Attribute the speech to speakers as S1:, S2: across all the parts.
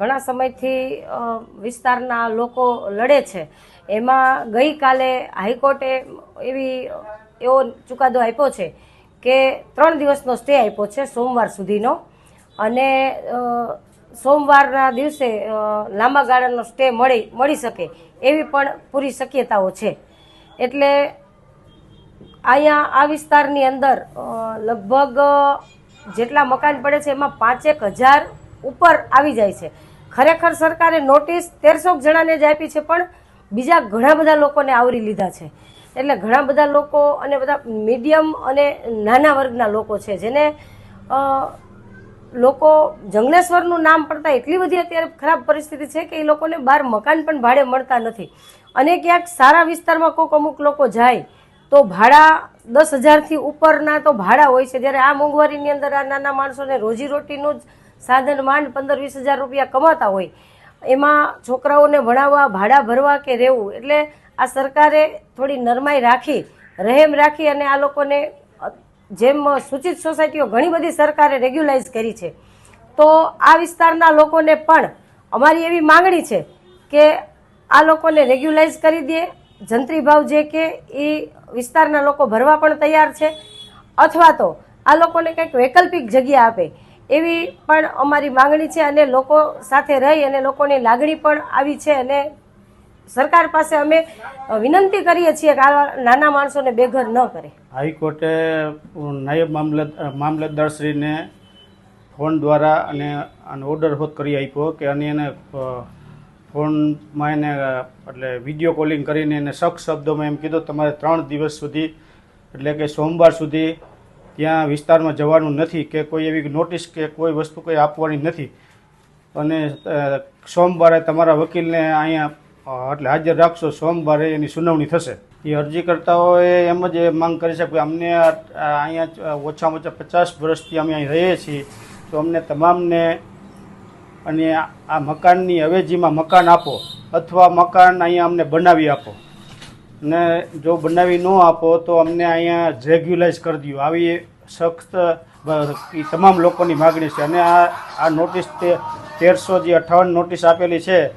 S1: ઘણા સમયથી વિસ્તારના લોકો લડે છે. એમાં ગઈકાલે હાઈકોર્ટે એવી, એવો ચુકાદો આપ્યો છે કે ત્રણ દિવસનો સ્ટે આપ્યો છે સોમવાર સુધીનો. અને સોમવારના દિવસે લાંબા ગાળાનો સ્ટે મળી મળી શકે એવી પણ પૂરી શક્યતાઓ છે. એટલે અહીંયા આ વિસ્તારની અંદર લગભગ જેટલા મકાન પડે છે એમાં પાંચેક હજાર ઉપર આવી જાય છે. ખરેખર સરકારે નોટિસ તેરસો જણાને જ આપી છે, પણ બીજા ઘણા બધા લોકોને આવરી લીધા છે. એટલે ઘણા બધા લોકો અને બધા મીડિયમ અને નાના વર્ગના લોકો છે, જેને લોકો જંગલેશ્વરનું નામ પડતા એટલી બધી અત્યારે ખરાબ પરિસ્થિતિ છે કે એ લોકોને બહાર મકાન પણ ભાડે મળતા નથી. અને ક્યાંક સારા વિસ્તારમાં કોઈક અમુક લોકો જાય, તો ભાડા દસ હજારથી ઉપરના તો ભાડા હોય છે. જ્યારે આ મોંઘવારીની અંદર આ નાના માણસોને રોજીરોટીનું જ સાધન માંડ પંદર વીસ હજાર રૂપિયા કમાતા હોય. એમાં છોકરાઓને ભણાવવા, ભાડા ભરવા કે રહેવું? એટલે આ સરકારે થોડી નરમાઈ રાખી, રહેમ રાખી અને આ લોકોને જેમ સૂચિત સોસાયટીઓ ઘણી બધી સરકારે રેગ્યુલાઇઝ કરી છે. તો આ વિસ્તારના લોકોને પણ અમારી એવી માંગણી છે કે આ લોકોને રેગ્યુલાઇઝ કરી દે. જંત્રી ભાવ જે કે એ વિસ્તારના લોકો ભરવા પણ તૈયાર છે. અથવા તો આ લોકોને કંઈક વૈકલ્પિક જગ્યા આપે. એવી પણ અમારી માંગણી છે અને લોકો સાથે રહી અને લોકોની લાગણી પણ આવી છે અને સરકાર પાસે અમે વિનંતી કરીએ છીએ કે આ નાના માણસોને બેઘર ન કરે.
S2: હાઈકોર્ટે નાયબ મામલત મામલતદારશ્રીને ફોન દ્વારા અને ઓર્ડર હોત કરી આપ્યો કે અને એને ફોનમાં એને એટલે વીડિયો કોલિંગ કરીને એને સખ્ત શબ્દોમાં એમ કીધું, તમારે ત્રણ દિવસ સુધી, એટલે કે સોમવાર સુધી ત્યાં વિસ્તારમાં જવાનું નથી કે કોઈ એવી નોટિસ કે કોઈ વસ્તુ કોઈ આપવાની નથી. અને સોમવારે તમારા વકીલને અહીંયા એટલે હાજર રાખશો, સોમવારે એની સુનાવણી થશે. એ અરજીકર્તાઓએ એમ જ માંગ કરી છે કે અમને અહીંયા ઓછામાં ઓછા પચાસ વર્ષથી અમે અહીં રહીએ છીએ. તો અમને તમામને અને આ મકાનની અવેજીમાં મકાન આપો અથવા મકાન અહીંયા અમને બનાવી આપો. ને જો બનાવી ન આપો તો અમને અહીંયા રેગ્યુલાઇઝ કરી દો આવી સખ્ત તમામ લોકોની માગણી છે. અને આ આ નોટિસ તેરસો જે અઠાવન નોટિસ આપેલી છે,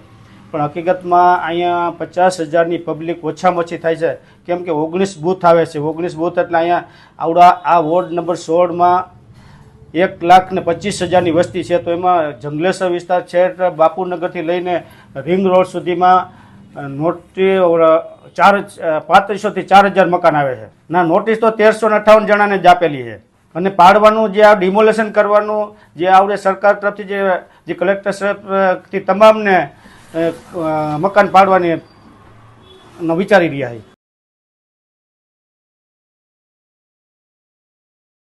S2: પણ હકીકતમાં અહીંયા પચાસ હજારની પબ્લિક ઓછામાં ઓછી થાય છે. કેમ કે ઓગણીસ બૂથ આવે છે. ઓગણીસ બૂથ એટલે અહીંયા આવડા, આ વોર્ડ નંબર સોળમાં એક લાખ ને પચીસ હજારની વસ્તી છે. તો એમાં જંગલેશ્વર વિસ્તાર છે બાપુનગરથી લઈને રિંગ રોડ સુધીમાં અ, નોટી ઓર, ચાર પાંત્રીસોથી ચાર હજાર મકાન આવે છે. ના નોટિસ તો તેરસો અઠાવન જણાને જ આપેલી છે. અને પાડવાનું જે આ ડિમોલેશન કરવાનું જે આવડે સરકાર તરફથી જે જે કલેક્ટર તરફથી તમામને મકાન પાડવાની વિચારી રહ્યા છે.